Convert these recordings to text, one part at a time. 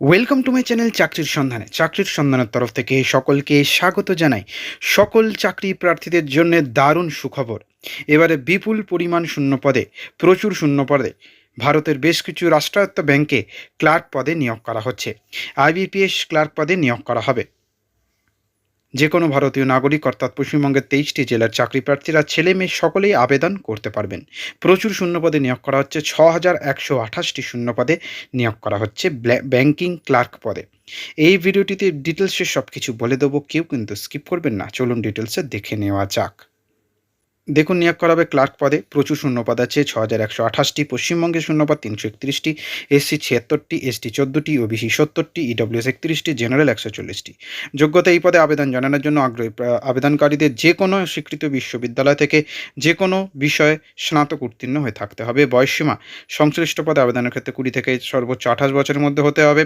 Welcome to my channel চাকরির সন্ধানে চাকরির সন্ধানের তরফ থেকে সকলকে স্বাগত জানাই। সকল চাকরি প্রার্থীদের জন্য দারুণ সুখবর। এবারে বিপুল পরিমাণ শূন্য পদে প্রচুর শূন্য পদে ভারতের বেশ কিছু রাষ্ট্রায়ত্ত ব্যাংকে ক্লার্ক পদে নিয়োগ করা হচ্ছে। আইবিপিএস ক্লার্ক পদে নিয়োগ করা হবে। যে কোনো ভারতীয় নাগরিক অর্থাৎ পশ্চিমবঙ্গের তেইশটি জেলার চাকরি প্রার্থীরা ছেলে মেয়ে সকলেই আবেদন করতে পারবেন। প্রচুর শূন্যপদে নিয়োগ করা হচ্ছে ছ হাজার একশো আঠাশটি শূন্যপদে নিয়োগ করা হচ্ছে ব্যাংকিং ক্লার্ক পদে। এই ভিডিওটিতে ডিটেলসে সব কিছু বলে দেবো, কেউ কিন্তু স্কিপ করবেন না। চলুন ডিটেলসে দেখে নেওয়া যাক। দেখুন, নিয়োগ করা হবে ক্লার্ক পদে। প্রচুর শূন্যপদ আছে ছ হাজার একশো আঠাশটি পশ্চিমবঙ্গে শূন্যপদ তিনশো একত্রিশটি, এসসি ছিয়াত্তরটি, এসটি চোদ্দোটি, ওবিসি সত্তরটি, ইডব্লিউএস একত্রিশটি, জেনারেল একশো চল্লিশটি। যোগ্যতা এই পদে আবেদন জানানোর জন্য আগ্রহী আবেদনকারীদের যে কোনো স্বীকৃত বিশ্ববিদ্যালয় থেকে যে কোনো বিষয়ে স্নাতক উত্তীর্ণ হয়ে থাকতে হবে। বয়সসীমা সংশ্লিষ্ট পদে আবেদনের ক্ষেত্রে কুড়ি থেকে সর্বোচ্চ আঠাশ বছরের মধ্যে হতে হবে।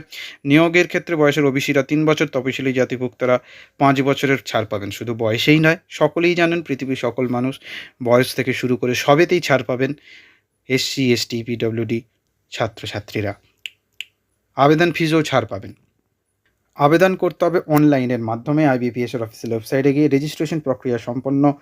নিয়োগের ক্ষেত্রে বয়সের ওবিসিরা তিন বছর, তপশিলি জাতিভুক্তরা পাঁচ বছরের ছাড় পাবেন। শুধু বয়সেই নয়, সকলেই জানেন পৃথিবীর সকল মানুষ বয়স থেকে শুরু করে সবেতেই ছাড় পাবেন এসসি এসটি পিডব্লিউডি ছাত্রছাত্রীরা। আবেদন ফিজও ছাড় পাবেন। আবেদন করতে হবে অনলাইনের মাধ্যমে আইবিপিএস এর অফিসিয়াল ওয়েবসাইটে গিয়ে রেজিস্ট্রেশন প্রক্রিয়া সম্পন্ন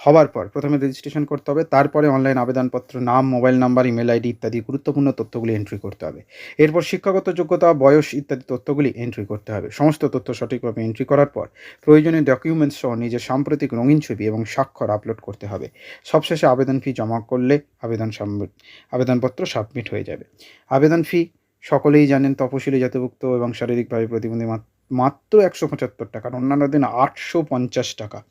হওয়ার পর প্রথমে রেজিস্ট্রেশন করতে হবে, তারপরে অনলাইন আবেদনপত্র, নাম মোবাইল নাম্বার ইমেল আইডি ইত্যাদি গুরুত্বপূর্ণ তথ্যগুলি এন্ট্রি করতে হবে। এরপর শিক্ষাগত যোগ্যতা, বয়স ইত্যাদি তথ্যগুলি এন্ট্রি করতে হবে। সমস্ত তথ্য সঠিকভাবে এন্ট্রি করার পর প্রয়োজনীয় ডকুমেন্টস সহ নিজের সাম্প্রতিক রঙিন ছবি এবং স্বাক্ষর আপলোড করতে হবে। সবশেষে আবেদন ফি জমা করলে আবেদন আবেদনপত্র সাবমিট হয়ে যাবে। আবেদন ফি সকলেই জানেন তপশিলি জাতিভুক্ত এবং শারীরিকভাবে প্রতিবন্ধী মাত- মাত্র একশো পঁচাত্তর টাকা অন্যান্য দিন আটশো পঞ্চাশ টাকা।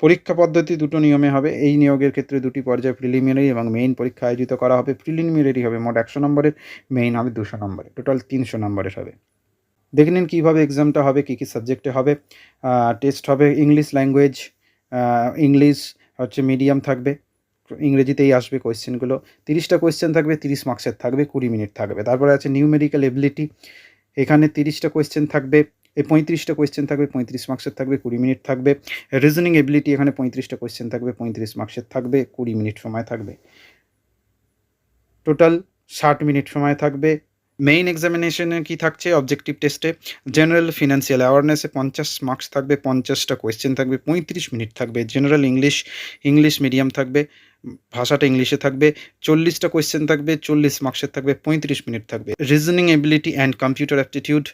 পরীক্ষা পদ্ধতি দুটো নিয়মে হবে। এই নিয়োগের ক্ষেত্রে দুটি পর্যায়ে প্রিলিমিনারি এবং মেইন পরীক্ষা আয়োজিত করা হবে। প্রিলিমিনারি হবে, মোট একশো নম্বরের মেইন হবে দুশো নম্বরের। টোটাল তিনশো নম্বরের হবে। দেখে নিন কীভাবে এক্সামটা হবে, কী কী সাবজেক্টে হবে। টেস্ট হবে ইংলিশ ল্যাঙ্গুয়েজ ইংলিশ হচ্ছে মিডিয়াম থাকবে। ইংরেজিতেই আসবে কোয়েশ্চেনগুলো। তিরিশটা কোয়েশ্চেন থাকবে, তিরিশ মার্কসের থাকবে, কুড়ি মিনিট থাকবে। তারপরে আছে নিউমেরিক্যাল এবিলিটি। এখানে তিরিশটা কোয়েশ্চেন থাকবে, এই পঁয়ত্রিশটা কোয়েশ্চেন থাকবে, পঁয়ত্রিশ মার্কসের থাকবে, কুড়ি মিনিট থাকবে। রিজনিং এবিলিটি এখানে পঁয়ত্রিশটা কোয়েশ্চেন থাকবে, পঁয়ত্রিশ মার্কসের থাকবে, কুড়ি মিনিট সময় থাকবে। টোটাল ষাট মিনিট সময় থাকবে। মেইন এক্সামিনেশনে কি থাকছে? অবজেক্টিভ টেস্টে জেনারেল ফিনান্সিয়াল অ্যাওয়ারনেসে পঞ্চাশ মার্কস থাকবে, পঞ্চাশটা কোয়েশ্চেন থাকবে, পঁয়ত্রিশ মিনিট থাকবে জেনারেল ইংলিশ ইংলিশ মিডিয়াম থাকবে, ভাষাটা ইংলিশে থাকবে, চল্লিশটা কোয়েশ্চেন থাকবে, চল্লিশ মার্কসের থাকবে, পঁয়ত্রিশ মিনিট থাকবে। Reasoning ability and computer aptitude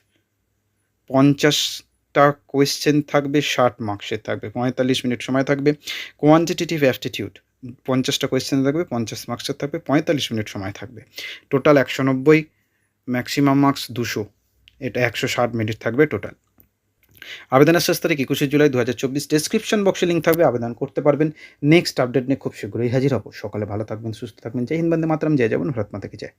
পঞ্চাশটা কোয়েশ্চেন থাকবে, ষাট মার্কসের থাকবে, পঁয়তাল্লিশ মিনিট সময় থাকবে। কোয়ান্টিটেটিভ অ্যাপটিটিউড পঞ্চাশটা কোয়েশ্চেন থাকবে, পঞ্চাশ মার্কসের থাকবে, পঁয়তাল্লিশ মিনিট সময় থাকবে। টোটাল একশো নব্বই ম্যাক্সিমাম মার্কস দুশো। এটা একশো ষাট মিনিট থাকবে টোটাল। আবেদনের শেষ তারিখ একুশে জুলাই দু হাজার চব্বিশ ডেসক্রিপশন বক্সে লিঙ্ক থাকবে, আবেদন করতে পারবেন। নেক্সট আপডেট নিয়ে খুব শীঘ্রই হাজির হব। সকালে ভালো থাকবেন, সুস্থ থাকবেন। জয় হিন্দ বন্দে মাতরম, জয় যাবেন ভারত মাতাকে জয়।